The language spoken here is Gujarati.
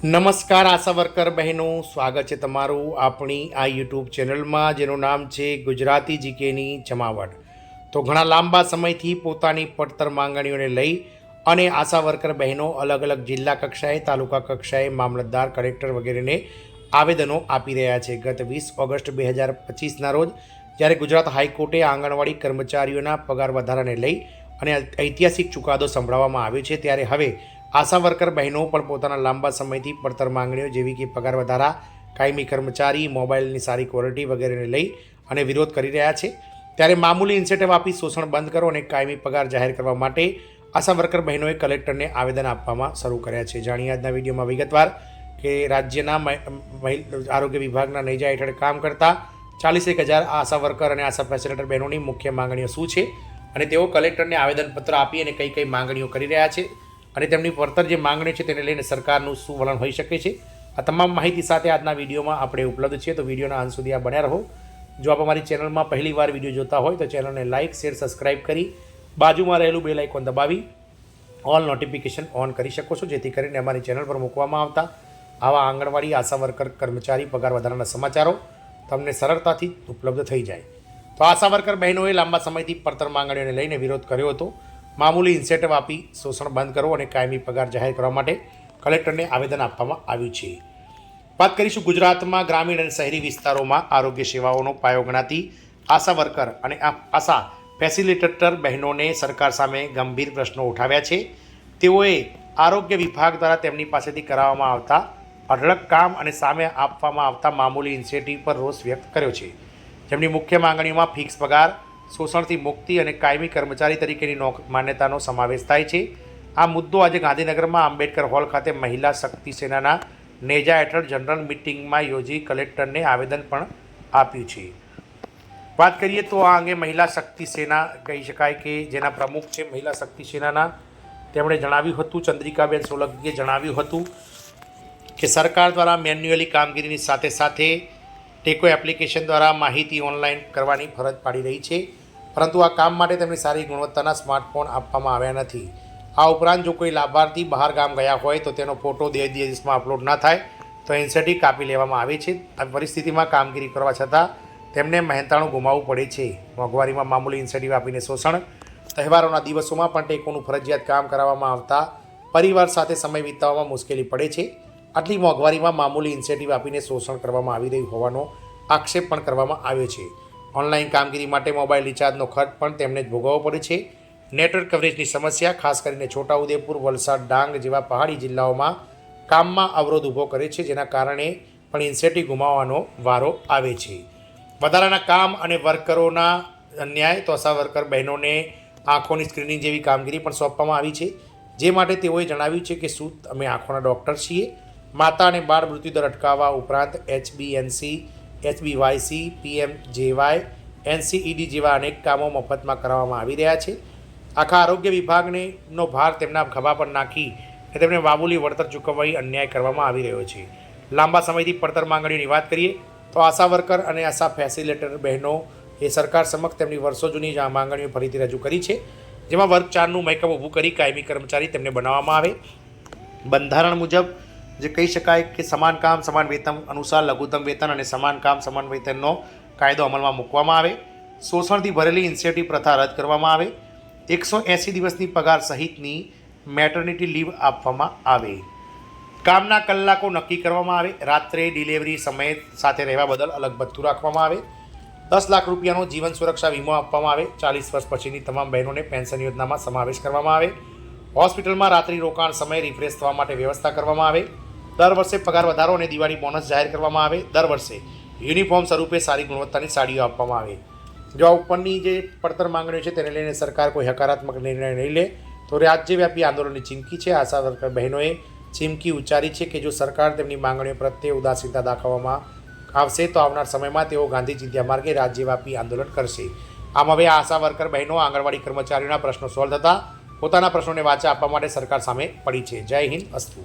નમસ્કાર આશા વર્કર બહેનો, સ્વાગત છે તમારું આપણી આ યુટ્યુબ ચેનલમાં, જેનું નામ છે ગુજરાતી જીકેની જમાવટ. તો ઘણા લાંબા સમયથી પોતાની પડતર માંગણીઓને લઈ અને આશા વર્કર બહેનો અલગ અલગ જિલ્લા કક્ષાએ, તાલુકા કક્ષાએ મામલતદાર, કલેક્ટર વગેરેને આવેદનો આપી રહ્યા છે. ગત વીસ ઓગસ્ટ બે હજાર પચીસના રોજ જ્યારે ગુજરાત હાઈકોર્ટે આંગણવાડી કર્મચારીઓના પગાર વધારાને લઈ અને ઐતિહાસિક ચુકાદો સંભળાવવામાં આવ્યો છે, ત્યારે હવે આશા વર્કર બહેનો પણ પોતાના લાંબા સમયથી પડતર માંગણીઓ જેવી કે પગાર વધારા, કાયમી કર્મચારી, મોબાઈલની સારી ક્વોલિટી વગેરેને લઈ અને વિરોધ કરી રહ્યા છે. ત્યારે મામૂલી ઇન્સેન્ટિવ આપી શોષણ બંધ કરો અને કાયમી પગાર જાહેર કરવા માટે આશા વર્કર બહેનોએ કલેક્ટરને આવેદન આપવામાં શરૂ કર્યા છે. જાણીએ આજના વિડીયોમાં વિગતવાર કે રાજ્યના આરોગ્ય વિભાગના નેજા હેઠળ કામ કરતા ચાલીસ એક હજાર આશા વર્કર અને આશા ફેસિલિટર બહેનોની મુખ્ય માંગણીઓ શું છે? અને તેઓ કલેક્ટરને આવેદનપત્ર આપી અને કઈ કઈ માંગણીઓ કરી રહ્યા છે? અને તેમની પડતર જે માંગણી છે તેને લઈને સરકારનું શું વલણ હોઈ શકે છે? આ તમામ માહિતી સાથે આજના વિડીયોમાં આપણે ઉપલબ્ધ છીએ. તો વિડીયોના અંત સુધી આ બન્યા રહો. જો આપ અમારી ચેનલમાં પહેલી વાર વીડિયો જોતા હોય તો ચેનલને લાઇક શેર, સબસ્ક્રાઇબ કરી બાજુમાં રહેલું બેલ આઇકોન દબાવી ઓલ નોટિફિકેશન ઓન કરી શકો છો, જેથી કરીને અમારી ચેનલ પર મૂકવામાં આવતા આવા આંગણવાડી આશા વર્કર કર્મચારી પગાર વધારાના સમાચારો તમને સરળતાથી ઉપલબ્ધ થઈ જાય. તો આશા વર્કર બહેનોએ લાંબા સમયથી પડતર માંગણીઓને લઈને વિરોધ કર્યો હતો. મામૂલી ઇન્સેન્ટિવ આપી શોષણ બંધ કરવું અને કાયમી પગાર જાહેર કરવા માટે કલેક્ટરને આવેદન આપવામાં આવ્યું છે. વાત કરીશું ગુજરાતમાં ગ્રામીણ અને શહેરી વિસ્તારોમાં આરોગ્ય સેવાઓનો પાયો ગણાતી આશા વર્કર અને આશા ફેસિલિટેટર બહેનોને સરકાર સામે ગંભીર પ્રશ્નો ઉઠાવ્યા છે. તેઓએ આરોગ્ય વિભાગ દ્વારા તેમની પાસેથી કરાવવામાં આવતા અઢળક કામ અને સામે આપવામાં આવતા મામૂલી ઇન્સેન્ટિવ પર રોષ વ્યક્ત કર્યો છે. જેમની મુખ્ય માંગણીઓમાં ફિક્સ પગાર શોષણથી મુક્તિ અને કાયમી કર્મચારી તરીકેની માન્યતાનો સમાવેશ થાય છે. આ મુદ્દો આજે ગાંધીનગરમાં આંબેડકર હોલ ખાતે મહિલા શક્તિ સેનાના નેજા હેઠળ જનરલ મિટિંગમાં યોજી કલેક્ટરને આવેદન પણ આપ્યું છે. વાત કરીએ તો આ અંગે મહિલા શક્તિ સેના કહી શકાય કે જેના પ્રમુખ છે મહિલા શક્તિ સેનાના. તેમણે જણાવ્યું હતું, ચંદ્રિકાબેન સોલંકીએ જણાવ્યું હતું કે સરકાર દ્વારા મેન્યુઅલી કામગીરીની સાથે સાથે ટેકો એપ્લિકેશન દ્વારા માહિતી ઓનલાઈન કરવાની ફરજ પાડી રહી છે. પરંતુ આ કામ માટે તેમને સારી ગુણવત્તાના સ્માર્ટફોન આપવામાં આવ્યા નથી. આ ઉપરાંત જો કોઈ લાભાર્થી બહાર ગામ ગયા હોય તો તેનો ફોટો દેશ દિવસમાં અપલોડ ના થાય તો ઇન્સેન્ટિવ કાપી લેવામાં આવે છે. આ પરિસ્થિતિમાં કામગીરી કરવા છતાં તેમને મહેનતાણું ગુમાવવું પડે છે. મોંઘવારીમાં મામૂલી ઇન્સેન્ટિવ આપીને શોષણ, તહેવારોના દિવસોમાં પણ ટેકોનું ફરજિયાત કામ કરાવવામાં આવતા પરિવાર સાથે સમય વિતાવવામાં મુશ્કેલી પડે છે. આટલી મોંઘવારીમાં મામૂલી ઇન્સેન્ટિવ આપીને શોષણ કરવામાં આવી રહ્યું હોવાનો આક્ષેપ પણ કરવામાં આવ્યો છે. ઓનલાઈન કામગીરી માટે મોબાઈલ રિચાર્જનો ખર્ચ પણ તેમને જ ભોગવવો પડે છે. નેટવર્ક કવરેજની સમસ્યા, ખાસ કરીને છોટાઉદેપુર, વલસાડ, ડાંગ જેવા પહાડી જિલ્લાઓમાં કામમાં અવરોધ ઊભો કરે છે, જેના કારણે પણ ઇન્સેન્ટિવ ગુમાવવાનો વારો આવે છે. વધારાના કામ અને વર્કરોના અન્યાય તો આશા વર્કર બહેનોને આંખોની સ્ક્રીનિંગ જેવી કામગીરી પણ સોંપવામાં આવી છે. જે માટે તેઓએ જણાવ્યું છે કે શું અમે આંખોના ડૉક્ટર છીએ? માતા અને બાળ મૃત્યુદર અટકાવવા ઉપરાંત એચબીએનસી, એચબીવાયસી પીએમ જેવાય એનસીઈડી જેવા અનેક કામો મફતમાં કરાવવામાં આવી રહ્યા છે. આખા આરોગ્ય વિભાગને નો ભાર તેમના ખભા પર નાખી તેમને મામૂલી વળતર ચૂકવવાની અન્યાય કરવામાં આવી રહ્યો છે. લાંબા સમયથી પડતર માંગણીઓની વાત કરીએ તો આશા વર્કર અને આશા ફેસિલિટેટર બહેનો એ સરકાર સમક્ષ તેમની વર્ષો જૂની માંગણીઓ ફરીથી રજૂ કરી છે, જેમાં વર્ગ ચારનું મહેકમ ઊભું કરી કાયમી કર્મચારી તેમને બનાવવામાં આવે. બંધારણ મુજબ જે કહી શકાય કે સમાન કામ, સમાન વેતન અનુસાર લઘુત્તમ વેતન અને સમાન કામ, સમાન વેતનનો કાયદો અમલમાં મૂકવામાં આવે. શોષણથી ભરેલી ઇન્સેન્ટિવ પ્રથા રદ કરવામાં આવે. એકસો એંસી દિવસની પગાર સહિતની મેટર્નિટી લીવ આપવામાં આવે. કામના કલાકો નક્કી કરવામાં આવે. રાત્રે ડિલિવરી સમય સાથે રહેવા બદલ અલગ ભથ્થું રાખવામાં આવે. દસ લાખ રૂપિયાનો જીવન સુરક્ષા વીમો આપવામાં આવે. ચાલીસ વર્ષ પછીની તમામ બહેનોને પેન્શન યોજનામાં સમાવેશ કરવામાં આવે. હોસ્પિટલમાં રાત્રિ રોકાણ સમય રિફ્રેશ થવા માટે વ્યવસ્થા કરવામાં આવે. દર વર્ષે પગાર વધારો અને દિવાળી બોનસ જાહેર કરવામાં આવે. દર વર્ષે યુનિફોર્મ સ્વરૂપે સારી ગુણવત્તાની સાડીઓ આપવામાં આવે. જો આ ઉપરની જે પડતર માંગણીઓ છે તેને લઈને સરકાર કોઈ હકારાત્મક નિર્ણય નહીં લે, તો રાજ્યવ્યાપી આંદોલનની ચીમકી છે. આશા વર્કર બહેનોએ ચીમકી ઉચ્ચારી છે કે જો સરકાર તેમની માંગણીઓ પ્રત્યે ઉદાસીનતા દાખવવામાં આવશે, તો આવનાર સમયમાં તેઓ ગાંધી ચિંધ્યા માર્ગે રાજ્યવ્યાપી આંદોલન કરશે. આમ હવે આશા વર્કર બહેનો, આંગણવાડી કર્મચારીઓના પ્રશ્નો સોલ્વ થતાં પોતાના પ્રશ્નોને વાચા આપવા માટે સરકાર સામે પડી છે. જય હિન્દ, અસ્તુ.